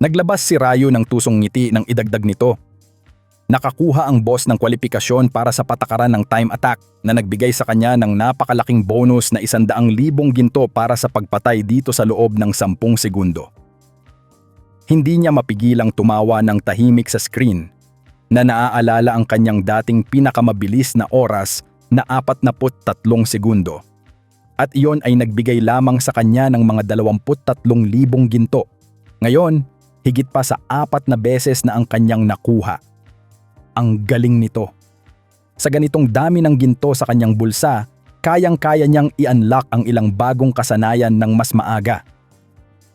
Naglabas si Rayo ng tusong ngiti ng idagdag nito. Nakakuha ang boss ng kwalifikasyon para sa patakaran ng time attack na nagbigay sa kanya ng napakalaking bonus na isandaang libong ginto para sa pagpatay dito sa loob ng sampung segundo. Hindi niya mapigilang tumawa ng tahimik sa screen na naaalala ang kanyang dating pinakamabilis na oras na 43 segundo. At iyon ay nagbigay lamang sa kanya ng mga 23,000 ginto. Ngayon, higit pa sa apat na beses na ang kanyang nakuha. Ang galing nito. Sa ganitong dami ng ginto sa kanyang bulsa, kayang-kaya niyang i-unlock ang ilang bagong kasanayan ng mas maaga.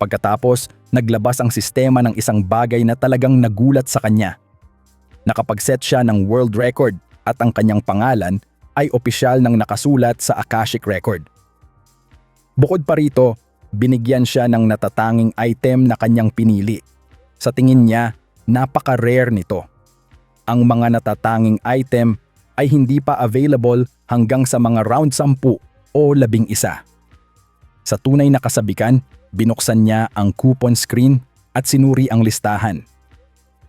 Pagkatapos, naglabas ang sistema ng isang bagay na talagang nagulat sa kanya. Nakapag-set siya ng world record at ang kanyang pangalan ay opisyal ng nakasulat sa Akashic Record. Bukod pa rito, binigyan siya ng natatanging item na kanyang pinili. Sa tingin niya, napaka-rare nito. Ang mga natatanging item ay hindi pa available hanggang sa mga round 10 o 11. Sa tunay na kasabikan, binuksan niya ang coupon screen at sinuri ang listahan.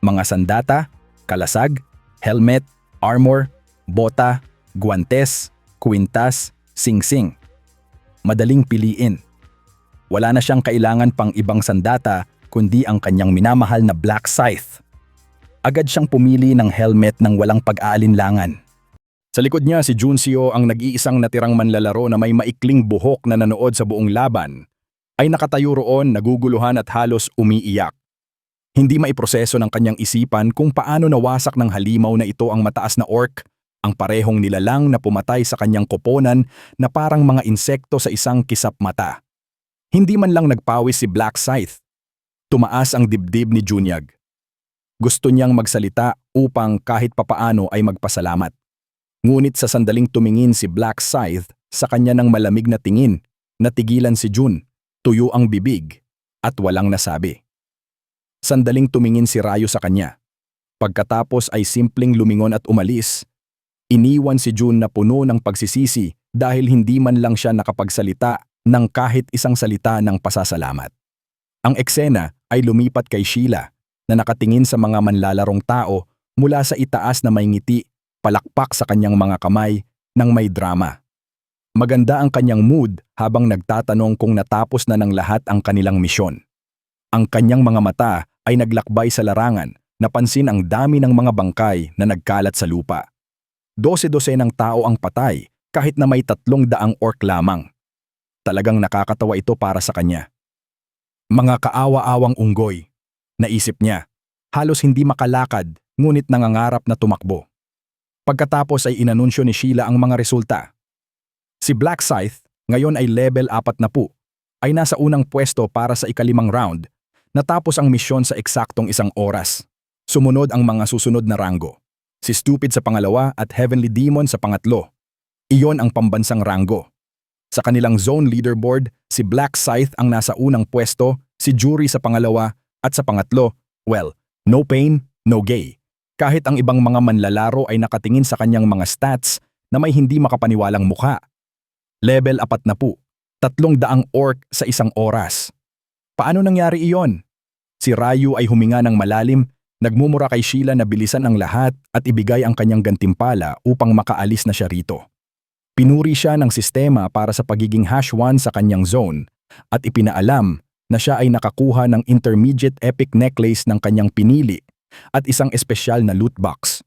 Mga sandata, kalasag, helmet, armor, bota, guantes, kwintas, singsing. Madaling piliin. Wala na siyang kailangan pang ibang sandata kundi ang kanyang minamahal na Black Scythe. Agad siyang pumili ng helmet ng walang pag-aalinlangan. Sa likod niya si Juncio ang nag-iisang natirang manlalaro na may maikling buhok na nanood sa buong laban, ay nakatayo roon naguguluhan at halos umiiyak. Hindi maiproseso ng kanyang isipan kung paano nawasak ng halimaw na ito ang mataas na orc, ang parehong nilalang na pumatay sa kanyang koponan na parang mga insekto sa isang kisap mata. Hindi man lang nagpawis si Black Scythe. Tumaas ang dibdib ni Junyag. Gusto niyang magsalita upang kahit papaano ay magpasalamat. Ngunit sa sandaling tumingin si Black Scythe sa kanya ng malamig na tingin, natigilan si Jun, tuyo ang bibig, at walang nasabi. Sandaling tumingin si Rayo sa kanya. Pagkatapos ay simpleng lumingon at umalis. Iniwan si Jun na puno ng pagsisisi dahil hindi man lang siya nakapagsalita ng kahit isang salita ng pasasalamat. Ang eksena ay lumipat kay Sheila na nakatingin sa mga manlalarong tao mula sa itaas na may ngiti, palakpak sa kanyang mga kamay ng may drama. Maganda ang kanyang mood habang nagtatanong kung natapos na ng lahat ang kanilang misyon. Ang kanyang mga mata ay naglakbay sa larangan, napansin ang dami ng mga bangkay na nagkalat sa lupa. Dose-dose ng tao ang patay kahit na may tatlong daang orc lamang. Talagang nakakatawa ito para sa kanya. Mga kaawa-awang unggoy, naisip niya. Halos hindi makalakad ngunit nangangarap na tumakbo. Pagkatapos ay inanunsyo ni Sheila ang mga resulta. Si Black Scythe, ngayon ay level 4 na po, ay nasa unang pwesto para sa ikalimang round Natapos ang misyon sa eksaktong isang oras. Sumunod ang mga susunod na ranggo. Si Stupid sa pangalawa at Heavenly Demon sa pangatlo. Iyon ang pambansang ranggo. Sa kanilang zone leaderboard, si Black Scythe ang nasa unang pwesto, si Jury sa pangalawa, at sa pangatlo, well, no pain, no gay. Kahit ang ibang mga manlalaro ay nakatingin sa kanyang mga stats na may hindi makapaniwalang mukha. Level 4 na po, tatlong daang orc sa isang oras. Paano nangyari iyon? Si Rayu ay huminga ng malalim, nagmumura kay Sheila na bilisan ang lahat at ibigay ang kanyang gantimpala upang makaalis na siya rito. Pinuri siya ng sistema para sa pagiging hash 1 sa kanyang zone at ipinaalam na siya ay nakakuha ng intermediate epic necklace ng kanyang pinili at isang espesyal na loot box.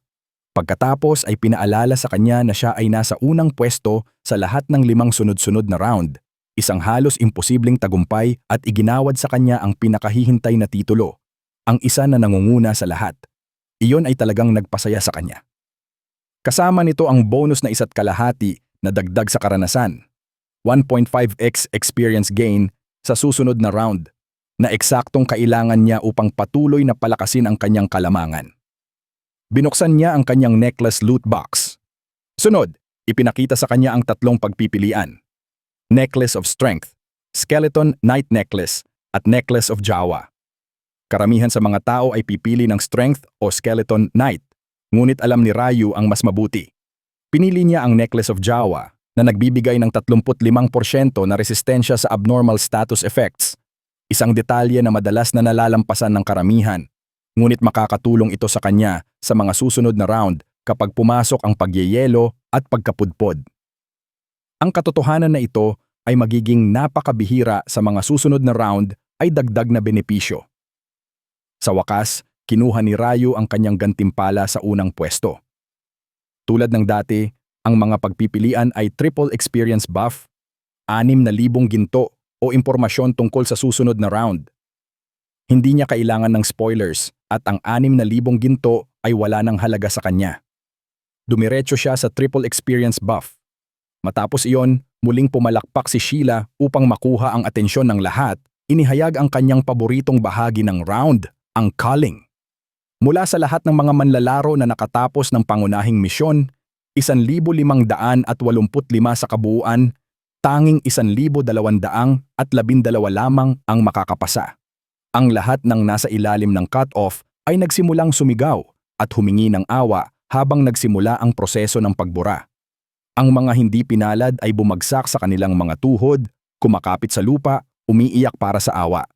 Pagkatapos ay pinaalala sa kanya na siya ay nasa unang pwesto sa lahat ng limang sunod-sunod na round isang halos imposibleng tagumpay at iginawad sa kanya ang pinakahihintay na titulo, ang isa na nangunguna sa lahat. Iyon ay talagang nagpasaya sa kanya. Kasama nito ang bonus na isa't kalahati na dagdag sa karanasan, 1.5x experience gain sa susunod na round, na eksaktong kailangan niya upang patuloy na palakasin ang kanyang kalamangan. Binuksan niya ang kanyang necklace loot box. Sunod, ipinakita sa kanya ang tatlong pagpipilian. Necklace of Strength, Skeleton Night Necklace, at Necklace of Jawa. Karamihan sa mga tao ay pipili ng Strength o Skeleton Night, ngunit alam ni Rayu ang mas mabuti. Pinili niya ang Necklace of Jawa na nagbibigay ng 35% na resistensya sa abnormal status effects. Isang detalye na madalas na nalalampasan ng karamihan. Ngunit makakatulong ito sa kanya sa mga susunod na round kapag pumasok ang pagyeyelo at pagkapudpod. Ang katotohanan na ito ay magiging napakabihira sa mga susunod na round ay dagdag na benepisyo. Sa wakas, kinuha ni Rayo ang kanyang gantimpala sa unang pwesto. Tulad ng dati, ang mga pagpipilian ay triple experience buff, 6,000 ginto o impormasyon tungkol sa susunod na round. Hindi niya kailangan ng spoilers at ang 6,000 ginto ay wala ng halaga sa kanya. Dumiretso siya sa triple experience buff. Matapos iyon, muling pumalakpak si Sheila upang makuha ang atensyon ng lahat, inihayag ang kanyang paboritong bahagi ng round, ang calling. Mula sa lahat ng mga manlalaro na nakatapos ng pangunahing misyon, 1,585 sa kabuuan, tanging 1,200 at 12 lamang ang makakapasa. Ang lahat ng nasa ilalim ng cut-off ay nagsimulang sumigaw at humingi ng awa habang nagsimula ang proseso ng pagbura. Ang mga hindi pinalad ay bumagsak sa kanilang mga tuhod, kumakapit sa lupa, umiiyak para sa awa.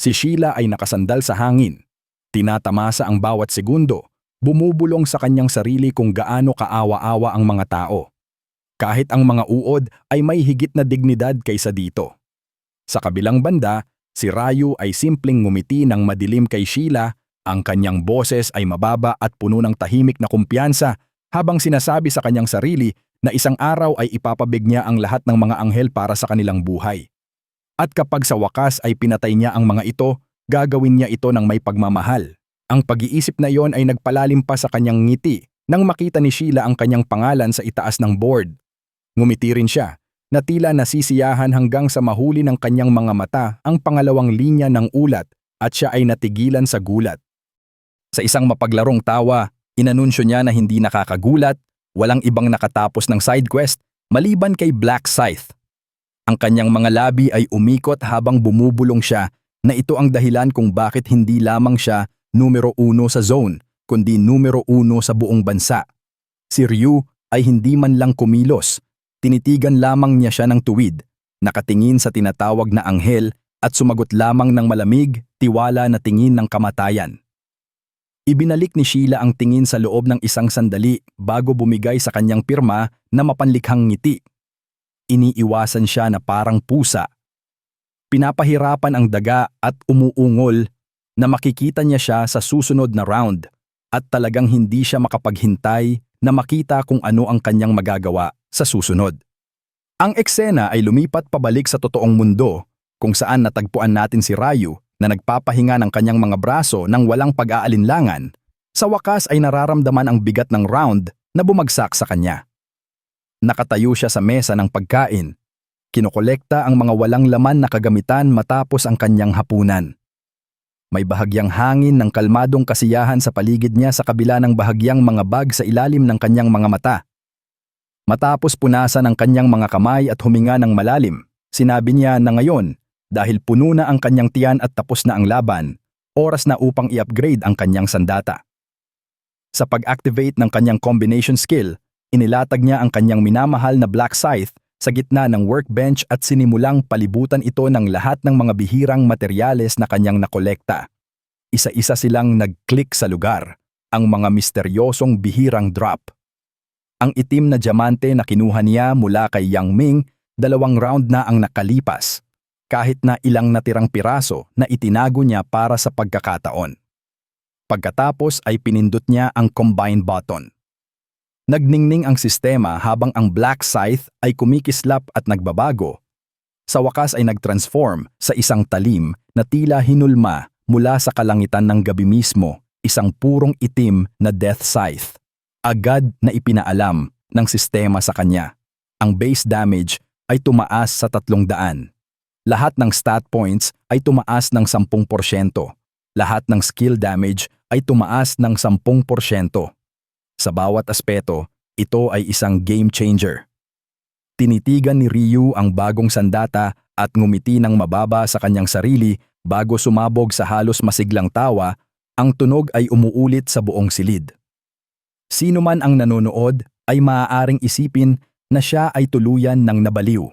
Si Sheila ay nakasandal sa hangin. Tinatamasa ang bawat segundo, bumubulong sa kanyang sarili kung gaano kaawa-awa ang mga tao. Kahit ang mga uod ay may higit na dignidad kaysa dito. Sa kabilang banda, si Rayu ay simpleng ngumiti ng madilim kay Sheila, ang kanyang boses ay mababa at puno ng tahimik na kumpiyansa habang sinasabi sa kanyang sarili na isang araw ay ipapabig niya ang lahat ng mga anghel para sa kanilang buhay. At kapag sa wakas ay pinatay niya ang mga ito, gagawin niya ito ng may pagmamahal. Ang pag-iisip na iyon ay nagpalalim pa sa kanyang ngiti nang makita ni Sheila ang kanyang pangalan sa itaas ng board. Ngumiti rin siya, na tila nasisiyahan hanggang sa mahuli ng kanyang mga mata ang pangalawang linya ng ulat at siya ay natigilan sa gulat. Sa isang mapaglarong tawa, inanunsyo niya na hindi nakakagulat, walang ibang nakatapos ng side quest maliban kay Black Scythe ang kanyang mga labi ay umikot habang bumubulong siya na ito ang dahilan kung bakit hindi lamang siya numero uno sa zone, kundi numero uno sa buong bansa. Si Ryu ay hindi man lang kumilos, tinitigan lamang niya siya ng tuwid, nakatingin sa tinatawag na anghel at sumagot lamang ng malamig, tiwala na tingin ng kamatayan. Ibinalik ni Sheila ang tingin sa loob ng isang sandali bago bumigay sa kanyang pirma na mapanlikhang ngiti iniiwasan siya na parang pusa. Pinapahirapan ang daga at umuungol na makikita niya siya sa susunod na round at talagang hindi siya makapaghintay na makita kung ano ang kanyang magagawa sa susunod. Ang eksena ay lumipat pabalik sa totoong mundo kung saan natagpuan natin si Rayu na nagpapahinga ng kanyang mga braso ng walang pag-aalinlangan, sa wakas ay nararamdaman ang bigat ng round na bumagsak sa kanya. Nakatayo siya sa mesa ng pagkain. Kinokolekta ang mga walang laman na kagamitan matapos ang kanyang hapunan. May bahagyang hangin ng kalmadong kasiyahan sa paligid niya sa kabila ng bahagyang mga bag sa ilalim ng kanyang mga mata. Matapos punasan ang kanyang mga kamay at huminga ng malalim, sinabi niya na ngayon, dahil puno na ang kanyang tiyan at tapos na ang laban, oras na upang i-upgrade ang kanyang sandata. Sa pag-activate ng kanyang combination skill, Inilatag niya ang kanyang minamahal na Black Scythe sa gitna ng workbench at sinimulang palibutan ito ng lahat ng mga bihirang materyales na kanyang nakolekta. Isa-isa silang nag-click sa lugar, ang mga misteryosong bihirang drop. Ang itim na diamante na kinuha niya mula kay Yang Ming, dalawang round na ang nakalipas, kahit na ilang natirang piraso na itinago niya para sa pagkakataon. Pagkatapos ay pinindot niya ang combine button. Nagningning ang sistema habang ang Black Scythe ay kumikislap at nagbabago. Sa wakas ay nagtransform sa isang talim na tila hinulma mula sa kalangitan ng gabi mismo, isang purong itim na Death Scythe. Agad na ipinaalam ng sistema sa kanya. Ang base damage ay tumaas sa 300. Lahat ng stat points ay tumaas ng 10%. Lahat ng skill damage ay tumaas ng 10%. Sa bawat aspeto, ito ay isang game changer. Tinitigan ni Ryu ang bagong sandata at ngumiti ng mababa sa kanyang sarili bago sumabog sa halos masiglang tawa, ang tunog ay umuulit sa buong silid. Sino man ang nanonood ay maaaring isipin na siya ay tuluyan ng nabaliw.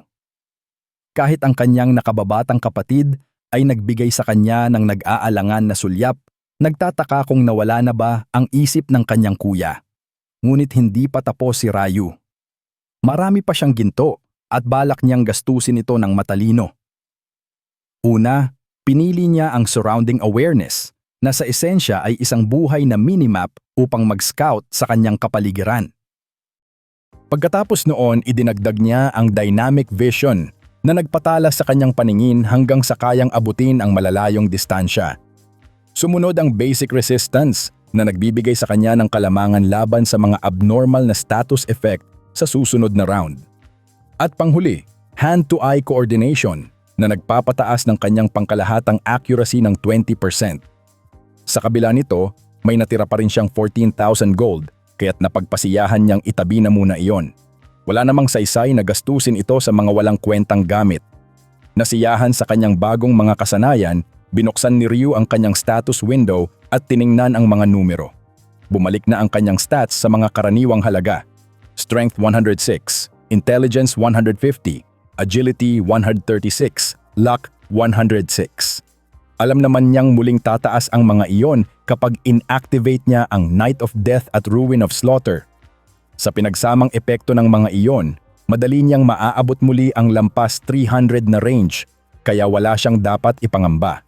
Kahit ang kanyang nakababatang kapatid ay nagbigay sa kanya ng nag-aalangan na sulyap. Nagtataka kung nawala na ba ang isip ng kanyang kuya. Ngunit hindi pa tapos si Rayu. Marami pa siyang ginto at balak niyang gastusin ito ng matalino. Una, pinili niya ang surrounding awareness na sa esensya ay isang buhay na minimap upang mag-scout sa kanyang kapaligiran. Pagkatapos noon, idinagdag niya ang dynamic vision na nagpatala sa kanyang paningin hanggang sa kayang abutin ang malalayong distansya. Sumunod ang basic resistance na nagbibigay sa kanya ng kalamangan laban sa mga abnormal na status effect sa susunod na round. At panghuli, hand-to-eye coordination na nagpapataas ng kanyang pangkalahatang accuracy ng 20%. Sa kabila nito, may natira pa rin siyang 14,000 gold kaya't napagpasiyahan niyang itabi na muna iyon. Wala namang saysay na gastusin ito sa mga walang kwentang gamit. Nasiyahan sa kanyang bagong mga kasanayan, binuksan ni Ryu ang kanyang status window at tiningnan ang mga numero. Bumalik na ang kanyang stats sa mga karaniwang halaga. Strength 106, Intelligence 150, Agility 136, Luck 106. Alam naman niyang muling tataas ang mga iyon kapag inactivate niya ang Night of Death at Ruin of Slaughter. Sa pinagsamang epekto ng mga iyon, madali niyang maaabot muli ang lampas 300 na range kaya wala siyang dapat ipangamba.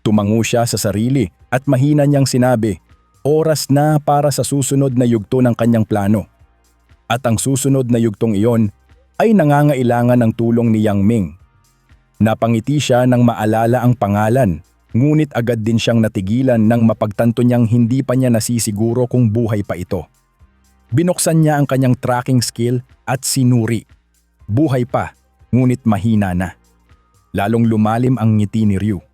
Tumango siya sa sarili at mahina niyang sinabi, oras na para sa susunod na yugto ng kanyang plano. At ang susunod na yugtong iyon ay nangangailangan ng tulong ni Yang Ming. Napangiti siya nang maalala ang pangalan, ngunit agad din siyang natigilan nang mapagtanto niyang hindi pa niya nasisiguro kung buhay pa ito. Binuksan niya ang kanyang tracking skill at sinuri. Buhay pa, ngunit mahina na. Lalong lumalim ang ngiti ni Ryu.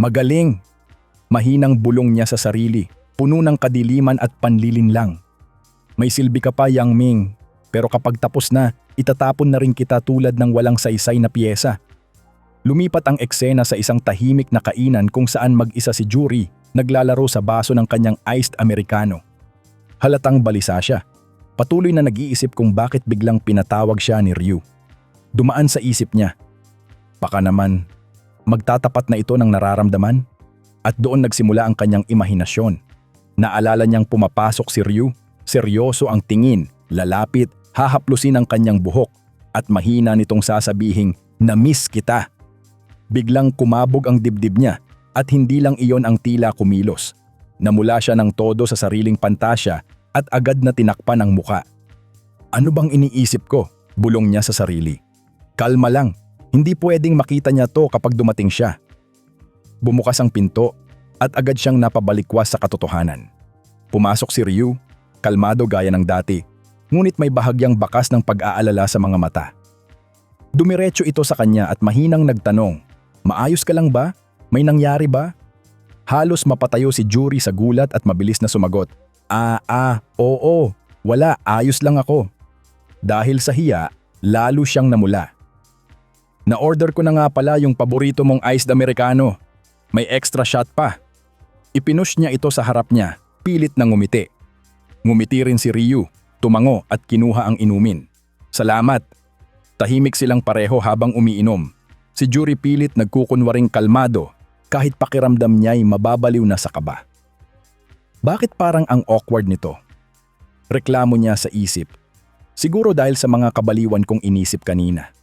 Magaling! Mahinang bulong niya sa sarili, puno ng kadiliman at panlilinlang. May silbi ka pa, Yang Ming, pero kapag tapos na, itatapon na rin kita tulad ng walang saysay na piyesa. Lumipat ang eksena sa isang tahimik na kainan kung saan mag-isa si Jury naglalaro sa baso ng kanyang iced americano. Halatang balisa siya. Patuloy na nag-iisip kung bakit biglang pinatawag siya ni Ryu. Dumaan sa isip niya. Baka naman, magtatapat na ito ng nararamdaman? At doon nagsimula ang kanyang imahinasyon. Naalala niyang pumapasok si Ryu, seryoso ang tingin, lalapit, hahaplusin ang kanyang buhok, at mahina nitong sasabihing, na-miss kita. Biglang kumabog ang dibdib niya at hindi lang iyon ang tila kumilos. Namula siya ng todo sa sariling pantasya at agad na tinakpan ang muka. Ano bang iniisip ko? Bulong niya sa sarili. Kalma lang, hindi pwedeng makita niya to kapag dumating siya. Bumukas ang pinto at agad siyang napabalikwas sa katotohanan. Pumasok si Ryu, kalmado gaya ng dati, ngunit may bahagyang bakas ng pag-aalala sa mga mata. Dumiretso ito sa kanya at mahinang nagtanong, Maayos ka lang ba? May nangyari ba? Halos mapatayo si Jury sa gulat at mabilis na sumagot. Ah, ah, oo, wala, ayos lang ako. Dahil sa hiya, lalo siyang namula. Na-order ko na nga pala yung paborito mong iced americano. May extra shot pa. Ipinush niya ito sa harap niya, pilit na ngumiti. Ngumiti rin si Ryu, tumango at kinuha ang inumin. Salamat. Tahimik silang pareho habang umiinom. Si Jury pilit nagkukunwaring kalmado kahit pakiramdam niya'y mababaliw na sa kaba. Bakit parang ang awkward nito? Reklamo niya sa isip. Siguro dahil sa mga kabaliwan kong inisip kanina.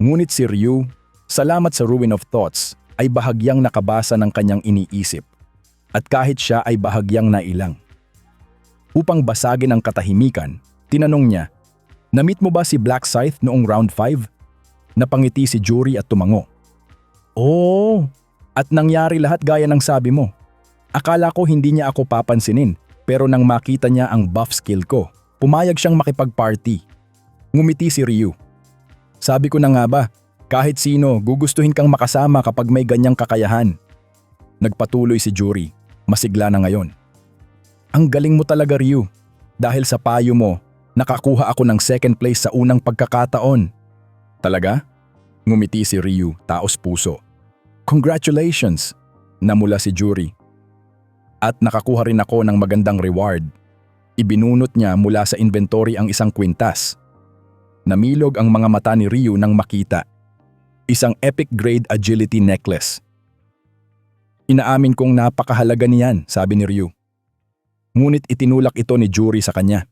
Ngunit si Ryu, salamat sa Ruin of Thoughts, ay bahagyang nakabasa ng kanyang iniisip. At kahit siya ay bahagyang nailang. Upang basagin ang katahimikan, tinanong niya, Namit mo ba si Black Scythe noong round 5? Napangiti si Jury at tumango. Oo, at nangyari lahat gaya ng sabi mo. Akala ko hindi niya ako papansinin pero nang makita niya ang buff skill ko, pumayag siyang makipag-party. Ngumiti si Ryu. Sabi ko na nga ba, kahit sino gugustuhin kang makasama kapag may ganyang kakayahan. Nagpatuloy si Jury, masigla na ngayon. Ang galing mo talaga Ryu. Dahil sa payo mo, nakakuha ako ng second place sa unang pagkakataon. Talaga? Ngumiti si Ryu, taos puso. Congratulations! Namula si Jury. At nakakuha rin ako ng magandang reward. Ibinunot niya mula sa inventory ang isang kwintas. Namilog ang mga mata ni Ryu nang makita. Isang epic grade agility necklace. Inaamin kong napakahalaga niyan, sabi ni Ryu. Ngunit itinulak ito ni Jury sa kanya.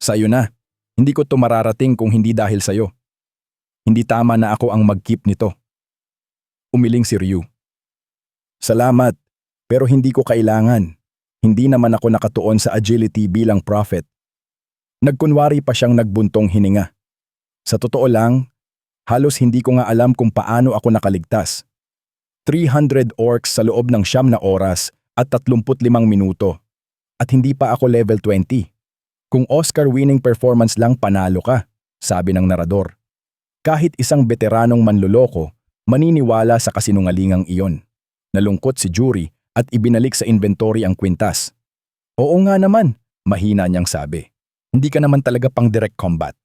Sa'yo na, hindi ko to mararating kung hindi dahil sa'yo. Hindi tama na ako ang mag-keep nito. Umiling si Ryu. Salamat, pero hindi ko kailangan. Hindi naman ako nakatuon sa agility bilang prophet. Nagkunwari pa siyang nagbuntong hininga. Sa totoo lang, halos hindi ko nga alam kung paano ako nakaligtas. 300 orcs sa loob ng siyam na oras at 35 minuto. At hindi pa ako level 20. Kung Oscar-winning performance lang panalo ka, sabi ng narador. Kahit isang veteranong manluloko, maniniwala sa kasinungalingang iyon. Nalungkot si Jury at ibinalik sa inventory ang kwintas. Oo nga naman, mahina niyang sabi. Hindi ka naman talaga pang direct combat.